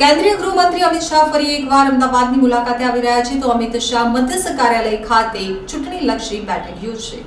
કેન્દ્રીય ગૃહમંત્રી અમિત શાહ ફરી એકવાર અમદાવાદની મુલાકાતે આવી રહ્યા છે. તો અમિત શાહ મધ્યસ્થ કાર્યાલય ખાતે ચૂંટણીલક્ષી બેઠક યોજશે.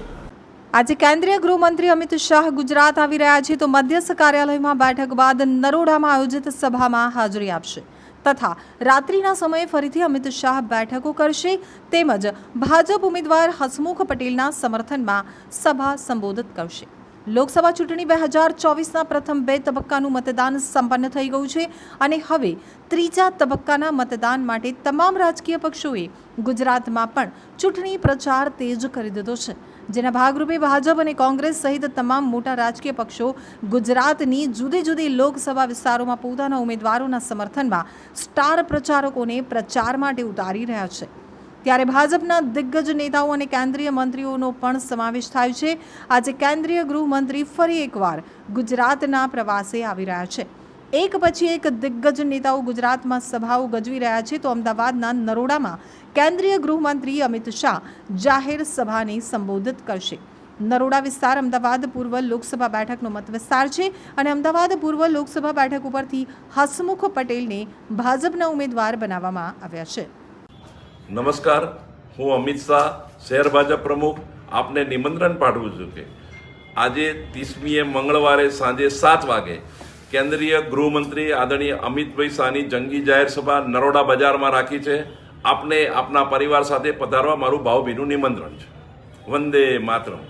આજે કેન્દ્રીય ગૃહમંત્રી અમિત શાહ ગુજરાત આવી રહ્યા છે. તો મધ્યસ્થ કાર્યાલયમાં બેઠક બાદ નરોડામાં આયોજિત સભામાં હાજરી આપશે. તથા રાત્રિના સમયે ફરીથી અમિત શાહ બેઠકો કરશે. તેમજ ભાજપ ઉમેદવાર હસમુખ પટેલના સમર્થનમાં સભા સંબોધિત કરશે. લોકસભા ચૂંટણી બે હજાર ચોવીસના પ્રથમ બે તબક્કાનું મતદાન સંપન્ન થઈ ગયું છે અને હવે ત્રીજા તબક્કાના મતદાન માટે તમામ રાજકીય પક્ષોએ ગુજરાતમાં પણ ચૂંટણી પ્રચાર તેજ કરી દીધો છે. જેના ભાગરૂપે ભાજપ અને કોંગ્રેસ સહિત તમામ મોટા રાજકીય પક્ષો ગુજરાતની જુદી જુદી લોકસભા વિસ્તારોમાં પોતાના ઉમેદવારોના સમર્થનમાં સ્ટાર પ્રચારકોને પ્રચાર માટે ઉતારી રહ્યા છે. ત્યારે ભાજપના દિગ્ગજ નેતાઓ અને કેન્દ્રીય મંત્રીઓનો પણ સમાવેશ થાય છે. આજે કેન્દ્રીય ગૃહમંત્રી ફરી એકવાર ગુજરાતના પ્રવાસે આવી રહ્યા છે. એક પછી એક દિગ્ગજ નેતાઓ ગુજરાતમાં સભાઓ ગજવી રહ્યા છે. તો અમદાવાદના નરોડામાં કેન્દ્રીય ગૃહમંત્રી અમિત શાહ જાહેર સભાને સંબોધિત કરશે. નરોડા વિસ્તાર અમદાવાદ પૂર્વ લોકસભા બેઠકનો મત વિસ્તાર છે અને અમદાવાદ પૂર્વ લોકસભા બેઠક ઉપરથી હસમુખ પટેલને ભાજપના ઉમેદવાર બનાવવામાં આવ્યા છે. નમસ્કાર. હું અમિત શાહ, શહેર ભાજપ પ્રમુખ. આપને નિમંત્રણ પાઠવું છું કે આજે ત્રીસમીએ મંગળવારે સાંજે સાત વાગે કેન્દ્રીય ગૃહમંત્રી આદરણીય અમિતભાઈ શાહની જંગી જાહેર સભા નરોડા બજારમાં રાખી છે. આપને આપના પરિવાર સાથે પધારવા મારું ભાવભીનું નિમંત્રણ છે. વંદે માતરમ.